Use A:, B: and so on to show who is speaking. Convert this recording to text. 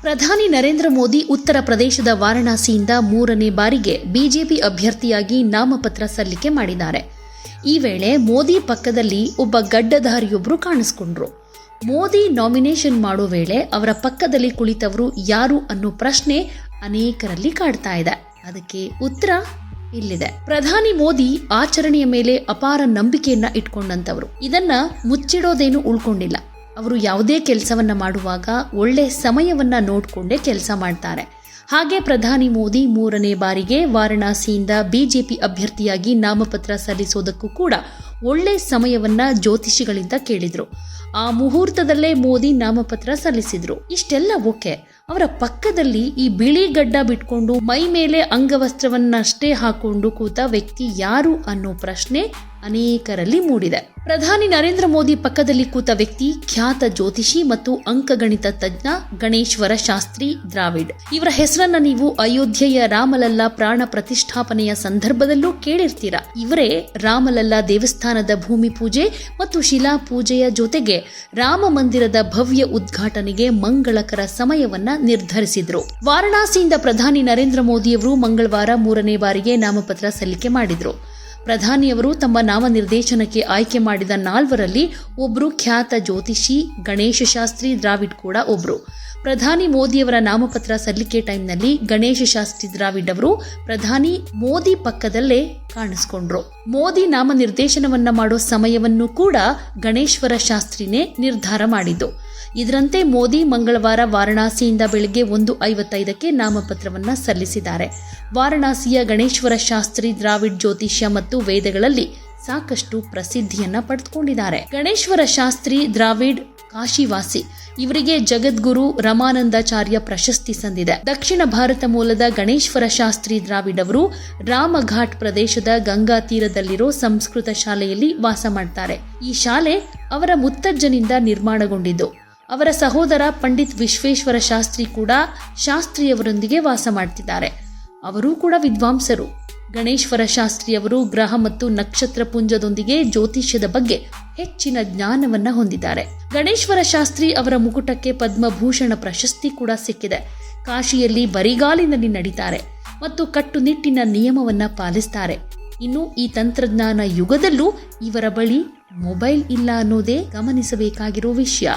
A: ಪ್ರಧಾನಿ ನರೇಂದ್ರ ಮೋದಿ ಉತ್ತರ ಪ್ರದೇಶದ ವಾರಣಾಸಿಯಿಂದ ಮೂರನೇ ಬಾರಿಗೆ ಬಿಜೆಪಿ ಅಭ್ಯರ್ಥಿಯಾಗಿ ನಾಮಪತ್ರ ಸಲ್ಲಿಕೆ ಮಾಡಿದ್ದಾರೆ. ಈ ವೇಳೆ ಮೋದಿ ಪಕ್ಕದಲ್ಲಿ ಒಬ್ಬ ಗಡ್ಡಧಾರಿಯೊಬ್ಬರು ಕಾಣಿಸ್ಕೊಂಡ್ರು. ಮೋದಿ ನಾಮಿನೇಷನ್ ಮಾಡೋ ವೇಳೆ ಅವರ ಪಕ್ಕದಲ್ಲಿ ಕುಳಿತವರು ಯಾರು ಅನ್ನೋ ಪ್ರಶ್ನೆ ಅನೇಕರಲ್ಲಿ ಕಾಡ್ತಾ ಇದೆ. ಅದಕ್ಕೆ ಉತ್ತರ ಇಲ್ಲಿದೆ. ಪ್ರಧಾನಿ ಮೋದಿ ಆಚರಣೆಯ ಮೇಲೆ ಅಪಾರ ನಂಬಿಕೆಯನ್ನ ಇಟ್ಕೊಂಡಂತವರು. ಇದನ್ನ ಮುಚ್ಚಿಡೋದೇನು ಉಳ್ಕೊಂಡಿಲ್ಲ. ಅವರು ಯಾವುದೇ ಕೆಲಸವನ್ನ ಮಾಡುವಾಗ ಒಳ್ಳೆ ಸಮಯವನ್ನ ನೋಡಿಕೊಂಡೇ ಕೆಲಸ ಮಾಡ್ತಾರೆ. ಹಾಗೆ ಪ್ರಧಾನಿ ಮೋದಿ ಮೂರನೇ ಬಾರಿಗೆ ವಾರಣಾಸಿಯಿಂದ ಬಿಜೆಪಿ ಅಭ್ಯರ್ಥಿಯಾಗಿ ನಾಮಪತ್ರ ಸಲ್ಲಿಸೋದಕ್ಕೂ ಕೂಡ ಒಳ್ಳೆ ಸಮಯವನ್ನ ಜ್ಯೋತಿಷಿಗಳಿಂದ ಕೇಳಿದ್ರು. ಆ ಮುಹೂರ್ತದಲ್ಲೇ ಮೋದಿ ನಾಮಪತ್ರ ಸಲ್ಲಿಸಿದ್ರು. ಇಷ್ಟೆಲ್ಲ ಓಕೆ. ಅವರ ಪಕ್ಕದಲ್ಲಿ ಈ ಬಿಳಿ ಗಡ್ಡ ಬಿಟ್ಕೊಂಡು ಮೈ ಮೇಲೆ ಅಂಗವಸ್ತ್ರವನ್ನಷ್ಟೇ ಹಾಕೊಂಡು ಕೂತ ವ್ಯಕ್ತಿ ಯಾರು ಅನ್ನೋ ಪ್ರಶ್ನೆ ಅನೇಕರಲ್ಲಿ ಮೂಡಿದೆ. ಪ್ರಧಾನಿ ನರೇಂದ್ರ ಮೋದಿ ಪಕ್ಕದಲ್ಲಿ ಕೂತ ವ್ಯಕ್ತಿ ಖ್ಯಾತ ಜ್ಯೋತಿಷಿ ಮತ್ತು ಅಂಕಗಣಿತ ತಜ್ಞ ಗಣೇಶ್ವರ ಶಾಸ್ತ್ರಿ ದ್ರಾವಿಡ್. ಇವರ ಹೆಸರನ್ನ ನೀವು ಅಯೋಧ್ಯೆಯ ರಾಮಲಲ್ಲಾ ಪ್ರಾಣ ಪ್ರತಿಷ್ಠಾಪನೆಯ ಸಂದರ್ಭದಲ್ಲೂ ಕೇಳಿರ್ತೀರಾ. ಇವರೇ ರಾಮಲಲ್ಲಾ ದೇವಸ್ಥಾನದ ಭೂಮಿ ಪೂಜೆ ಮತ್ತು ಶಿಲಾ ಪೂಜೆಯ ಜೊತೆಗೆ ರಾಮ ಮಂದಿರದ ಭವ್ಯ ಉದ್ಘಾಟನೆಗೆ ಮಂಗಳಕರ ಸಮಯವನ್ನ ನಿರ್ಧರಿಸಿದ್ರು. ವಾರಣಾಸಿಯಿಂದ ಪ್ರಧಾನಿ ನರೇಂದ್ರ ಮೋದಿಯವರು ಮಂಗಳವಾರ ಮೂರನೇ ಬಾರಿಗೆ ನಾಮಪತ್ರ ಸಲ್ಲಿಕೆ ಮಾಡಿದ್ರು. ಪ್ರಧಾನಿಯವರು ತಮ್ಮ ನಾಮನಿರ್ದೇಶನಕ್ಕೆ ಆಯ್ಕೆ ಮಾಡಿದ ನಾಲ್ವರಲ್ಲಿ ಒಬ್ಬರು ಖ್ಯಾತ ಜ್ಯೋತಿಷಿ ಗಣೇಶ ಶಾಸ್ತ್ರಿ ದ್ರಾವಿಡ್ ಕೂಡ ಒಬ್ರು. ಪ್ರಧಾನಿ ಮೋದಿಯವರ ನಾಮಪತ್ರ ಸಲ್ಲಿಕೆ ಟೈಮ್ನಲ್ಲಿ ಗಣೇಶ ಶಾಸ್ತ್ರಿ ದ್ರಾವಿಡ್ ಅವರು ಪ್ರಧಾನಿ ಮೋದಿ ಪಕ್ಕದಲ್ಲೇ ಕಾಣಿಸ್ಕೊಂಡ್ರು. ಮೋದಿ ನಾಮ ನಿರ್ದೇಶನವನ್ನ ಮಾಡೋ ಸಮಯವನ್ನು ಕೂಡ ಗಣೇಶ್ವರ ಶಾಸ್ತ್ರಿನೇ ನಿರ್ಧಾರ ಮಾಡಿದ್ದು. ಇದರಂತೆ ಮೋದಿ ಮಂಗಳವಾರ ವಾರಣಾಸಿಯಿಂದ ಬೆಳಗ್ಗೆ ಒಂದು ಐವತ್ತೈದಕ್ಕೆ ನಾಮಪತ್ರವನ್ನ ಸಲ್ಲಿಸಿದ್ದಾರೆ. ವಾರಣಾಸಿಯ ಗಣೇಶ್ವರ ಶಾಸ್ತ್ರಿ ದ್ರಾವಿಡ್ ಜ್ಯೋತಿಷ್ಯ ಮತ್ತು ವೇದಗಳಲ್ಲಿ ಸಾಕಷ್ಟು ಪ್ರಸಿದ್ಧಿಯನ್ನ ಪಡೆದುಕೊಂಡಿದ್ದಾರೆ. ಗಣೇಶ್ವರ ಶಾಸ್ತ್ರಿ ದ್ರಾವಿಡ್ ಕಾಶಿವಾಸಿ. ಇವರಿಗೆ ಜಗದ್ಗುರು ರಮಾನಂದಾಚಾರ್ಯ ಪ್ರಶಸ್ತಿ ಸಂದಿದೆ. ದಕ್ಷಿಣ ಭಾರತ ಮೂಲದ ಗಣೇಶ್ವರ ಶಾಸ್ತ್ರಿ ದ್ರಾವಿಡ್ ಅವರು ರಾಮಘಾಟ್ ಪ್ರದೇಶದ ಗಂಗಾ ತೀರದಲ್ಲಿರೋ ಸಂಸ್ಕೃತ ಶಾಲೆಯಲ್ಲಿ ವಾಸ ಮಾಡ್ತಾರೆ. ಈ ಶಾಲೆ ಅವರ ಮುತ್ತಜ್ಜನಿಂದ ನಿರ್ಮಾಣಗೊಂಡಿದ್ದು. ಅವರ ಸಹೋದರ ಪಂಡಿತ್ ವಿಶ್ವೇಶ್ವರ ಶಾಸ್ತ್ರಿ ಕೂಡ ಶಾಸ್ತ್ರಿಯವರೊಂದಿಗೆ ವಾಸ ಮಾಡ್ತಿದ್ದಾರೆ. ಅವರೂ ಕೂಡ ವಿದ್ವಾಂಸರು. ಗಣೇಶ್ವರ ಶಾಸ್ತ್ರಿಯವರು ಗ್ರಹ ಮತ್ತು ನಕ್ಷತ್ರ ಪುಂಜದೊಂದಿಗೆ ಜ್ಯೋತಿಷ್ಯದ ಬಗ್ಗೆ ಹೆಚ್ಚಿನ ಜ್ಞಾನವನ್ನ ಹೊಂದಿದ್ದಾರೆ. ಗಣೇಶ್ವರ ಶಾಸ್ತ್ರಿ ಅವರ ಮುಕುಟಕ್ಕೆ ಪದ್ಮಭೂಷಣ ಪ್ರಶಸ್ತಿ ಕೂಡ ಸಿಕ್ಕಿದೆ. ಕಾಶಿಯಲ್ಲಿ ಬರಿಗಾಲಿನಲ್ಲಿ ನಡೀತಾರೆ ಮತ್ತು ಕಟ್ಟುನಿಟ್ಟಿನ ನಿಯಮವನ್ನ ಪಾಲಿಸ್ತಾರೆ. ಇನ್ನು ಈ ತಂತ್ರಜ್ಞಾನ ಯುಗದಲ್ಲೂ ಇವರ ಬಳಿ ಮೊಬೈಲ್ ಇಲ್ಲ ಅನ್ನೋದೇ ಗಮನಿಸಬೇಕಾಗಿರೋ ವಿಷಯ.